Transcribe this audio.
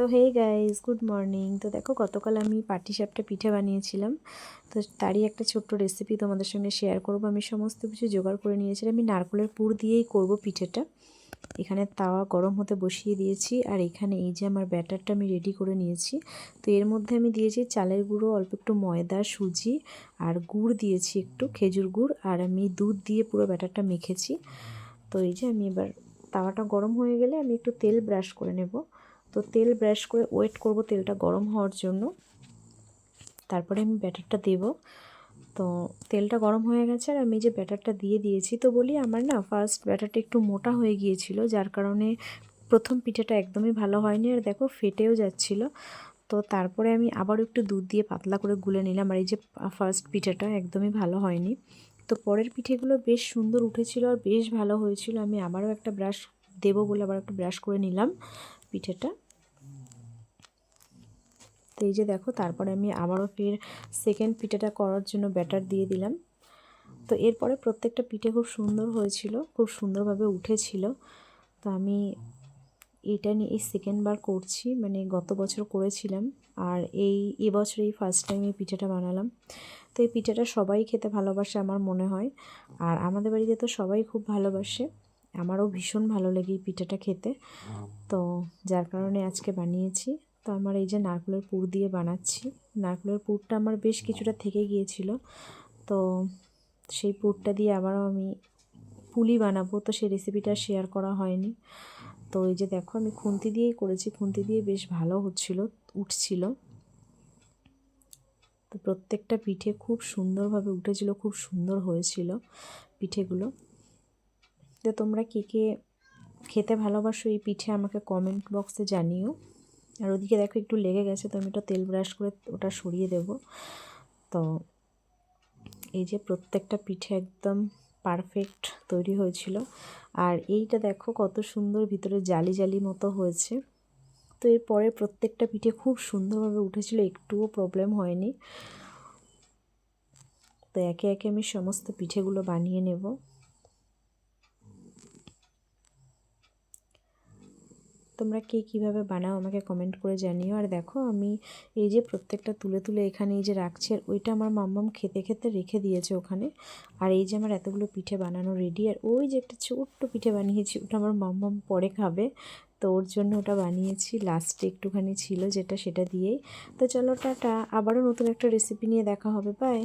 So hey guys good morning তো দেখো, গতকাল আমি পাটিসাপটা পিঠে বানিয়েছিলাম। তো তারই একটা ছোট্ট রেসিপি তোমাদের সঙ্গে শেয়ার করব। আমি সমস্ত কিছু জোগাড় করে নিয়েছিলাম। আমি নারকলের পুর দিয়েই করব পিঠেটা। এখানে তাওয়া গরম হতে বসিয়ে দিয়েছি। আর এখানে এই যে আমার ব্যাটারটা আমি রেডি করে নিয়েছি। তো এর মধ্যে আমি দিয়েছি চালের গুঁড়ো, অল্প একটু ময়দা, সুজি আর গুড় দিয়েছি একটু, খেজুর গুড়। আর আমি দুধ দিয়ে পুরো ব্যাটারটা মেখেছি। তো এই যে আমি এবার তাওয়াটা গরম হয়ে গেলে আমি একটু তেল ব্রাশ করে নেব। তো তেল ব্রাশ করে ওয়েট করব তেলটা গরম হওয়ার জন্য। তারপরে আমি ব্যাটারটা দেব। তো তেলটা গরম হয়ে গেছে আর আমি যে ব্যাটারটা দিয়ে দিয়েছি, তো বলি আমার না ফার্স্ট ব্যাটারটা একটু মোটা হয়ে গিয়েছিল, যার কারণে প্রথম পিঠাটা একদমই ভালো হয়নি আর দেখো ফেটেও যাচ্ছিল। তো তারপরে আমি আবারও একটু দুধ দিয়ে পাতলা করে গুলে নিলাম আর এই যে ফার্স্ট পিঠাটা একদমই ভালো হয়নি। তো পরের পিঠেগুলো বেশ সুন্দর উঠেছিল আর বেশ ভালো হয়েছিল। আমি আবারও একটা ব্রাশ দেবো বলে আবার একটা ব্রাশ করে নিলাম পিঠেটা। তো এই যে দেখো, তারপরে আমি আবারও ফের সেকেন্ড পিঠেটা করার জন্য ব্যাটার দিয়ে দিলাম। তো এরপরে প্রত্যেকটা পিঠে খুব সুন্দর হয়েছিল, খুব সুন্দরভাবে উঠেছিল। তো আমি এটা নিয়ে এই সেকেন্ডবার করছি মানে গত বছর করেছিলাম, আর এই এবছর এই ফার্স্ট টাইম এই পিঠাটা বানালাম। তো এই পিঠাটা সবাই খেতে ভালোবাসে আমার মনে হয়, আর আমাদের বাড়িতে তো সবাই খুব ভালোবাসে। আমারও ভীষণ ভালো লাগে এই পিঠাটা খেতে। তো যার কারণে আজকে বানিয়েছি। তো আমার এই যে নারকেলের পুর দিয়ে বানাচ্ছি। নারকেলের পুরটা আমার বেশ কিছুটা থেকে গিয়েছিল। তো সেই পুরটা দিয়ে আবারও আমি পুলি বানাবো। তো সেই রেসিপিটা শেয়ার করা হয়নি। তো এই যে দেখো, আমি খুন্তি দিয়েই করেছি। খুন্তি দিয়ে বেশ ভালো হচ্ছিল, উঠছিল। তো প্রত্যেকটা পিঠে খুব সুন্দরভাবে উঠেছিল, খুব সুন্দর হয়েছিল পিঠেগুলো। তো তোমরা কে কে খেতে ভালোবাসো এই পিঠে আমাকে কমেন্ট বক্সে জানিও। আর ওদিকে দেখো একটু লেগে গেছে, তো আমি ওটা তেল ব্রাশ করে ওটা সরিয়ে দেব। তো এই যে প্রত্যেকটা পিঠে একদম পারফেক্ট তৈরি হয়েছিল। আর এইটা দেখো কত সুন্দর ভিতরে জালি জালি মতো হয়েছে। তো এরপরে প্রত্যেকটা পিঠে খুব সুন্দরভাবে উঠেছিল, একটুও প্রবলেম হয়নি। তো একে একে আমি সমস্ত পিঠেগুলো বানিয়ে নেব। তোমরা কে কীভাবে বানাও আমাকে কমেন্ট করে জানিও। আর দেখো, আমি এই যে প্রত্যেকটা তুলে তুলে এখানে এই যে রাখছি, আর ওইটা আমার মাম্মাম খেতে খেতে রেখে দিয়েছে ওখানে। আর এই যে আমার এতগুলো পিঠে বানানো রেডি আর ওই যে একটা ছোট্ট পিঠে বানিয়েছি, ওটা আমার মাম্মাম পরে খাবে। তো ওর জন্য ওটা বানিয়েছি লাস্টে একটুখানি ছিল যেটা সেটা দিয়েই। তো চলো, টাটা, আবারও নতুন একটা রেসিপি নিয়ে দেখা হবে বাই